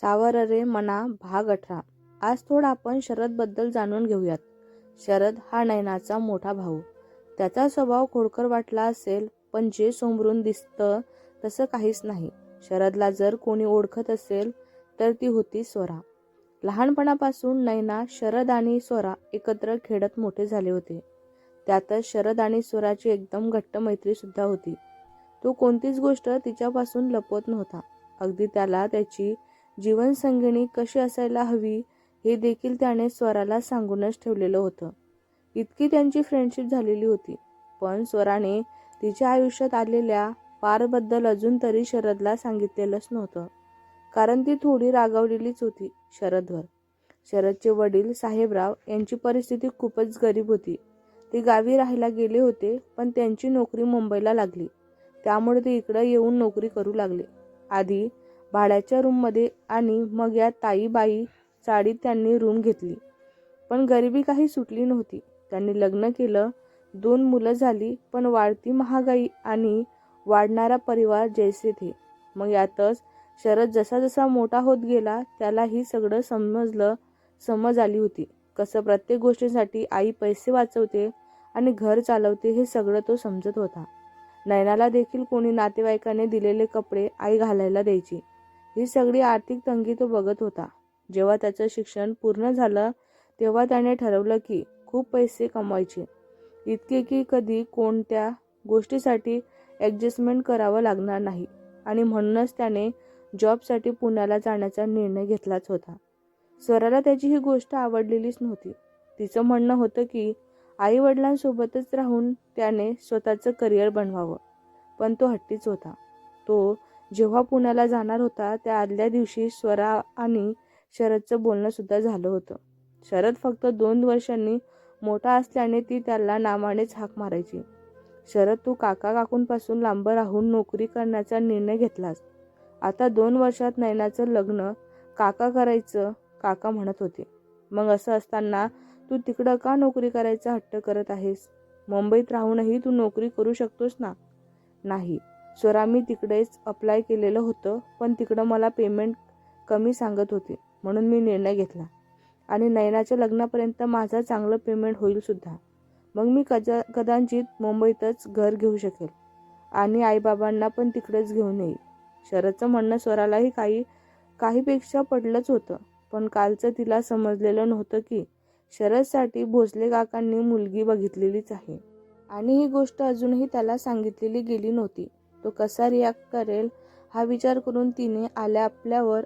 सावर रे मना भाग अठरा. आज थोडं आपण शरदबद्दल जाणून घेऊयात. शरद हा नयनाचा मोठा भाऊ. त्याचा स्वभाव खोडकर वाटला असेल पण जे सोमरून दिसतं तसं काहीच नाही. शरदला जर कोणी ओळखत असेल तर ती होती स्वरा. लहानपणापासून नयना शरद आणि स्वरा एकत्र खेळत मोठे झाले होते. त्यातच शरद आणि स्वराची एकदम घट्ट मैत्री सुद्धा होती. तो कोणतीच गोष्ट तिच्यापासून लपवत नव्हता. अगदी त्याला त्याची जीवनसंगिणी कशी असायला हवी हे देखील त्याने स्वराला सांगूनच ठेवलेलं होतं. इतकी त्यांची फ्रेंडशिप झालेली होती. पण स्वराने तिच्या आयुष्यात आलेल्या पारबद्दल अजून तरी शरदला सांगितलेलंच नव्हतं. कारण ती थोडी रागावलेलीच होती शरदवर. शरदचे वडील साहेबराव यांची परिस्थिती खूपच गरीब होती. ते गावी राहायला गेले होते पण त्यांची नोकरी मुंबईला लागली. त्यामुळे ते इकडं येऊन नोकरी करू लागले. आधी भाड्याच्या रूममध्ये आणि मग या ताईबाई चाळीत त्यांनी रूम घेतली. पण गरिबी काही सुटली नव्हती. त्यांनी लग्न केलं दोन मुलं झाली पण वाढती महागाई आणि वाढणारा परिवार जैसे थे. मग यातच शरद जसा जसा मोठा होत गेला त्यालाही सगळं समजलं समज आली होती. कसं प्रत्येक गोष्टीसाठी आई पैसे वाचवते आणि घर चालवते हे सगळं तो समजत होता. नयनाला देखील कोणी नातेवाईकाने दिलेले कपडे आई घालायला द्यायची. ही सगळी आर्थिक तंगी तो बघत होता. जेव्हा त्याचं शिक्षण पूर्ण झालं तेव्हा त्याने ठरवलं की खूप पैसे कमवायचे. इतके की कधी कोणत्या गोष्टीसाठी ॲडजस्टमेंट करावं लागणार नाही. आणि म्हणूनच त्याने जॉबसाठी पुण्याला जाण्याचा निर्णय घेतलाच होता. स्वराला त्याची ही गोष्ट आवडलेलीच नव्हती. तिचं म्हणणं होतं की आई वडिलांसोबतच राहून त्याने स्वतःचं करिअर बनवावं. पण तो हट्टीच होता. तो जेव्हा पुण्याला जाणार होता त्या आदल्या दिवशी स्वरा आणि शरदचं बोलणं सुद्धा झालं होतं. शरद फक्त दोन वर्षांनी मोठा असल्याने ती त्याला नामानेच हाक मारायची. शरद तू काका काकूंपासून लांब राहून नोकरी करण्याचा निर्णय घेतलास. आता दोन वर्षात नैनाचं लग्न काका करायचं काका म्हणत होते. मग असं असताना तू तिकडं का नोकरी करायचा हट्ट करत आहेस? मुंबईत राहूनही तू नोकरी करू शकतोस ना? नाही. स्वरा मी तिकडेच अप्लाय केलेलं होतं पण तिकडं मला पेमेंट कमी सांगत होते म्हणून मी निर्णय घेतला. आणि नयनाच्या लग्नापर्यंत माझं चांगलं पेमेंट होईलसुद्धा मग मी कदा कदाचित मुंबईतच घर घेऊ शकेल. आणि आईबाबांना पण तिकडेच घेऊन येईल. शरदचं म्हणणं स्वरालाही काही काहीपेक्षा पडलंच होतं पण कालचं तिला समजलेलं नव्हतं की शरदसाठी भोसले काकांनी मुलगी बघितलेलीच आहे. आणि ही गोष्ट अजूनही त्याला सांगितलेली गेली नव्हती. तो कसा रिॲक्ट करेल हा विचार करून तिने आल्या आपल्यावर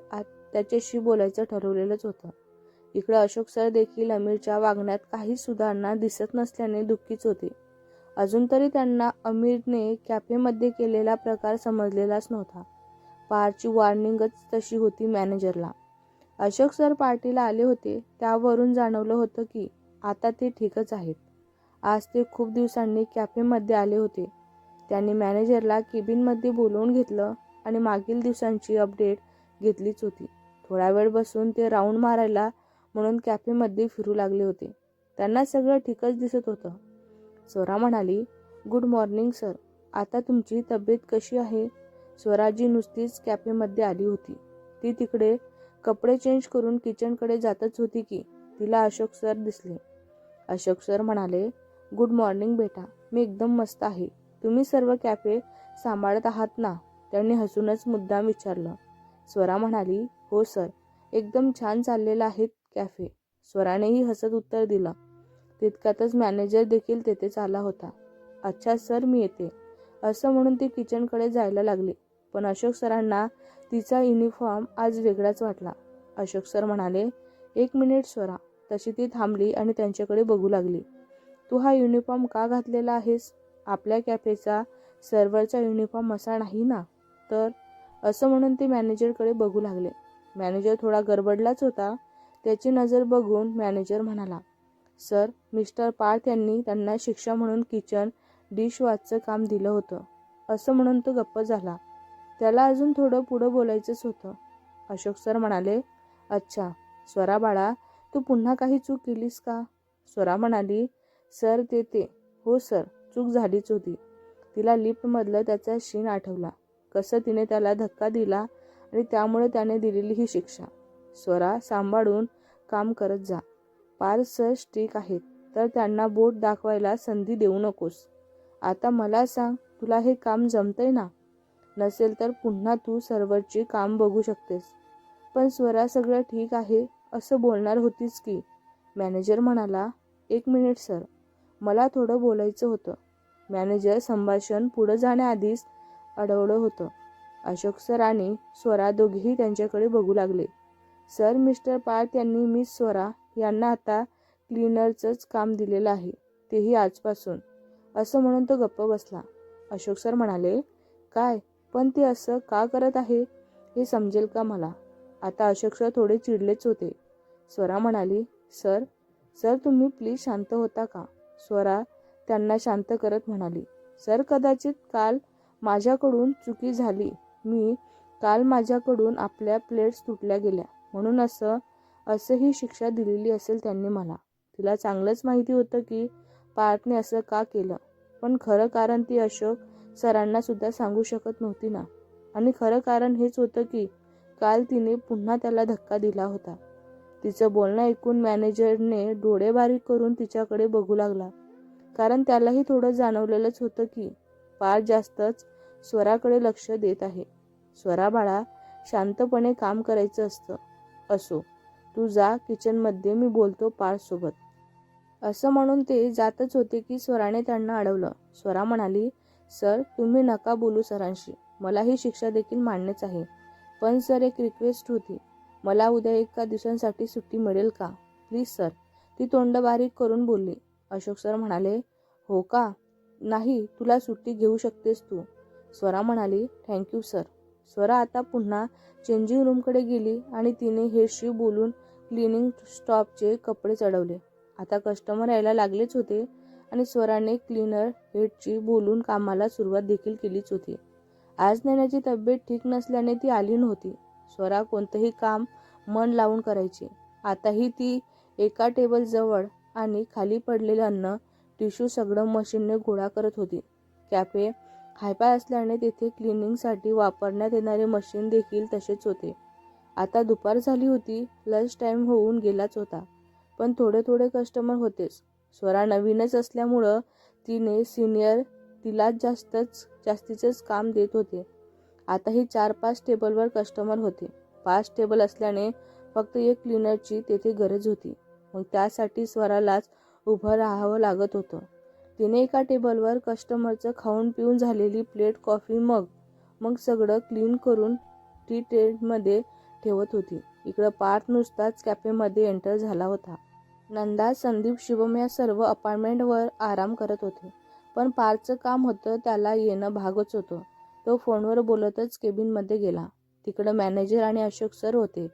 त्याच्याशी बोलायचं ठरवलेलंच होतं. इकडं अशोक सर देखील अमीरच्या वागण्यात काही सुधारणा दिसत नसल्याने दुःखीच होते. अजून तरी त्यांना अमीरने कॅफेमध्ये केलेला प्रकार समजलेलाच नव्हता. पारची वॉर्निंगच तशी होती मॅनेजरला अशोक सर पार्टीला आले होते त्यावरून जाणवलं होतं की आता ते ठीकच आहेत. आज ते खूप दिवसांनी कॅफेमध्ये आले होते. त्यांनी मॅनेजरला केबिनमध्ये बोलवून घेतलं आणि मागील दिवसांची अपडेट घेतलीच होती. थोडा वेळ बसून ते राऊंड मारायला म्हणून कॅफेमध्ये फिरू लागले होते. त्यांना सगळं ठीकच दिसत होतं. स्वरा म्हणाली गुड मॉर्निंग सर. आता तुमची तब्येत कशी आहे? स्वराजी नुसतीच कॅफेमध्ये आली होती. ती तिकडे कपडे चेंज करून किचनकडे जातच होती की तिला अशोक सर दिसले. अशोक सर म्हणाले गुड मॉर्निंग बेटा. मी एकदम मस्त आहे. तुम्ही सर्व कॅफे सांभाळत आहात ना? त्यांनी हसूनच मुद्दाम विचारलं. स्वरा म्हणाली हो सर. एकदम छान चाललेलं आहेत कॅफे. स्वरानेही हसत उत्तर दिलं. तितक्यातच मॅनेजर देखील तेथेच आला होता. अच्छा सर मी येते. असं म्हणून ती किचनकडे जायला लागली. पण अशोक सरांना तिचा युनिफॉर्म आज वेगळाच वाटला. अशोक सर म्हणाले एक मिनिट स्वरा. तशी ती थांबली आणि त्यांच्याकडे बघू लागली. तू हा युनिफॉर्म का घातलेला आहेस? आपल्या कॅफेचा सर्व्हरचा युनिफॉर्म असा नाही ना? तर असं म्हणून ते मॅनेजरकडे बघू लागले. मॅनेजर थोडा गडबडलाच होता. त्याची नजर बघून मॅनेजर म्हणाला सर मिस्टर पार्थ यांनी त्यांना शिक्षा म्हणून किचन डिशवॉशचं काम दिलं होतं. असं म्हणून तो गप्प झाला. त्याला अजून थोडं पुढं बोलायचंच होतं. अशोक सर म्हणाले अच्छा स्वरा बाळा तू पुन्हा काही चूक केलीस का? स्वरा म्हणाली सर ते ते हो सर. चूक झालीच होती. तिला लिफ्टमधलं त्याचा शीन आठवला. कसं तिने त्याला धक्का दिला आणि त्यामुळे त्याने दिलेली ही शिक्षा. स्वरा सांभाळून काम करत जा. पार सर स्ट्रिक आहेत तर त्यांना बोट दाखवायला संधी देऊ नकोस. आता मला सांग तुला हे काम जमतंय ना? नसेल तर पुन्हा तू सर्वरची काम बघू शकतेस. पण स्वरा सगळं ठीक आहे असं बोलणार होतीस की? मॅनेजर म्हणाला एक मिनिट सर. मला थोडं बोलायचं होतं. मॅनेजर संभाषण पुढं जाण्याआधीच अडवलं होतं. अशोक सर आणि स्वरा दोघेही त्यांच्याकडे बघू लागले. सर मिस्टर पार्थ यांनी मिस स्वरा यांना आता क्लीनरचंच काम दिलेलं आहे तेही आजपासून. असं म्हणून तो गप्प बसला. अशोक सर म्हणाले काय? पण ते असं का करत आहे? हे समजेल का मला? आता अशोक सर थोडे चिडलेच होते. स्वरा म्हणाली सर सर तुम्ही प्लीज शांत होता का? स्वरा त्यांना शांत करत म्हणाली सर कदाचित काल माझ्याकडून चुकी झाली. मी काल माझ्याकडून आपल्या प्लेट्स तुटल्या गेल्या. म्हणून असं असं ही शिक्षा दिलेली असेल त्यांनी मला. तिला चांगलंच माहिती होतं की पार्थने असं का केलं. पण खरं कारण ती अशोक सरांना सुद्धा सांगू शकत नव्हती ना. आणि खरं कारण हेच होतं की काल तिने पुन्हा त्याला धक्का दिला होता. तिचं बोलणं ऐकून मॅनेजरने डोळे बारीक करून तिच्याकडे बघू लागला. कारण त्यालाही थोडं जाणवलेलंच होतं की पार जास्तच स्वराकडे लक्ष देत आहे. स्वरा बाळा शांतपणे काम करायचं असतं. असो तू जा किचनमध्ये मी बोलतो पाळसोबत. असं म्हणून ते जातच होते की स्वराने त्यांना अडवलं. स्वरा म्हणाली सर तुम्ही नका बोलू सरांशी. मला ही शिक्षा देखील मान्यच आहे. पण सर एक रिक्वेस्ट होती. मला उद्या एका दिवसांसाठी सुट्टी मिळेल का? Please sir. ती तोंड बारीक करून बोलली. अशोक सर म्हणाले हो का? नाही तुला सुट्टी घेऊ शकतेस तू. स्वरा म्हणाली थँक्यू सर. स्वरा आता पुन्हा चेंजिंग रूमकडे गेली आणि तिने हेडशी बोलून क्लिनिंग स्टॉपचे कपडे चढवले. आता कस्टमर यायला लागलेच होते आणि स्वराने क्लीनर हेडची बोलून कामाला सुरुवात देखील केलीच होती. आज नैनाची तब्येत ठीक नसल्याने ती आली नव्हती. स्वरा कोणतंही काम मन लावून करायची. आताही ती एका टेबलजवळ आणि खाली पडलेलं अन्न टिश्यू सगळं मशीनने गोळा करत होती. कॅफे हायपाय असल्याने तेथे क्लिनिंगसाठी वापरण्यात येणारे मशीन देखील तसेच होते. आता दुपार झाली होती लंच टाईम होऊन गेलाच होता. पण थोडे थोडे कस्टमर होतेच. स्वरा नवीनच असल्यामुळं तिने सिनियर तिलाच जास्तच जास्तीचंच काम देत होते. आताही चार पाच टेबलवर कस्टमर होते. पाच टेबल असल्याने फक्त एक क्लिनरची तेथे गरज होती. मग त्यासाठी स्वरालाच उभं राहावं लागत होतं. तिने एका टेबलवर कस्टमरचं खाऊन पिऊन झालेली प्लेट कॉफी मग मग सगळं क्लीन करून टी ट्रेडमध्ये ठेवत होती. इकडं पार्थ नुसताच कॅफेमध्ये एंटर झाला होता. नंदा संदीप शिवम या सर्व अपार्टमेंटवर आराम करत होते. पण पार्थचं काम होतं त्याला येणं भागच होतं. तो फोनवर बोलतच केबिनमध्ये गेला. तिकडं मॅनेजर आणि अशोक सर होते.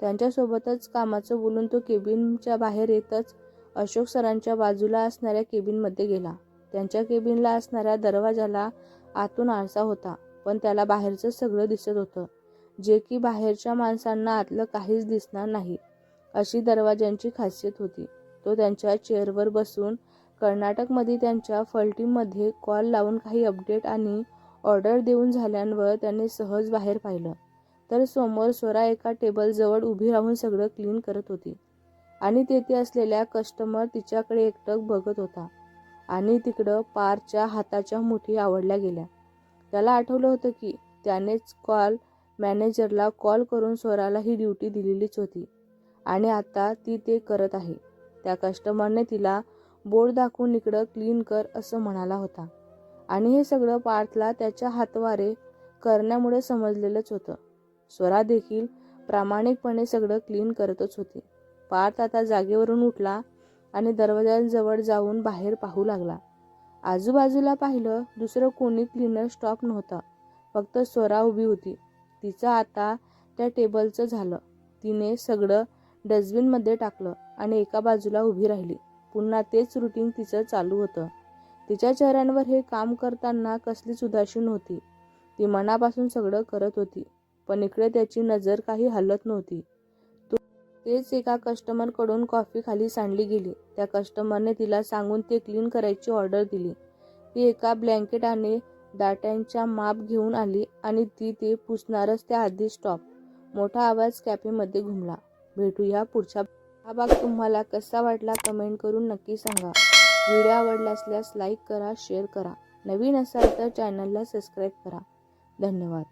त्यांच्यासोबतच कामाचं बोलून तो केबिनच्या बाहेर येतच अशोक सरांच्या बाजूला असणाऱ्या केबिनमध्ये गेला. त्यांच्या केबिनला असणाऱ्या दरवाजाला आतून आरसा होता पण त्याला बाहेरचं सगळं दिसत होतं. जे की बाहेरच्या माणसांना आतलं काहीच दिसणार नाही अशी दरवाज्यांची खासियत होती. तो त्यांच्या चेअरवर बसून कर्नाटकमध्ये त्यांच्या फलटीमध्ये कॉल लावून काही अपडेट आणि ऑर्डर देऊन झाल्यांवर त्याने सहज बाहेर पाहिलं. तर समोर स्वरा एका टेबलजवळ उभी राहून सगळं क्लीन करत होती. आणि तेथे असलेल्या कस्टमर तिच्याकडे एकटक बघत होता. आणि तिकडं पारच्या हाताच्या मुठी आवडल्या गेल्या. त्याला आठवलं होतं की त्यानेच कॉल मॅनेजरला कॉल करून स्वराला ही ड्युटी दिलेलीच होती. आणि आता ती ते करत आहे. त्या कस्टमरने तिला बोर्ड दाखवून इकडं क्लीन कर असं म्हणाला होता. आणि हे सगळं पार्थला त्याच्या हातवारे करण्यामुळे समजलेलंच होतं. स्वरा देखील प्रामाणिकपणे सगळं क्लीन करतच होती. पार्थ आता जागेवरून उठला आणि दरवाजाजवळ जाऊन बाहेर पाहू लागला. आजूबाजूला पाहिलं दुसरं कोणी क्लीनर स्टॉप नव्हता. फक्त स्वरा उभी होती. तिचं आता त्या टेबलचं झालं. तिने सगळं डस्टबिनमध्ये टाकलं आणि एका बाजूला उभी राहिली. पुन्हा तेच रुटीन तिचं चालू होतं. तिच्या चेहऱ्यांवर हे काम करताना कसलीच उदासीन होती ती मनापासून सगळं करत होती पण इकडे त्याची नजर काही हलत नव्हती. तेच एका कस्टमरकडून कॉफी खाली सांडली गेली. त्या कस्टमरने तिला सांगून ते क्लीन करायची ऑर्डर दिली. ती एका ब्लँकेट आणि दाट्यांच्या माप घेऊन आली आणि ती ते पुसणारच त्याआधी स्टॉप. मोठा आवाज कॅफेमध्ये घुमला. भेटूया पुढच्या हा भाग तुम्हाला कसा वाटला कमेंट करून नक्की सांगा. व्हिडिओ आवडला असल्यास लाईक करा शेअर करा. नवीन असाल तर चॅनलला सबस्क्राईब करा. धन्यवाद.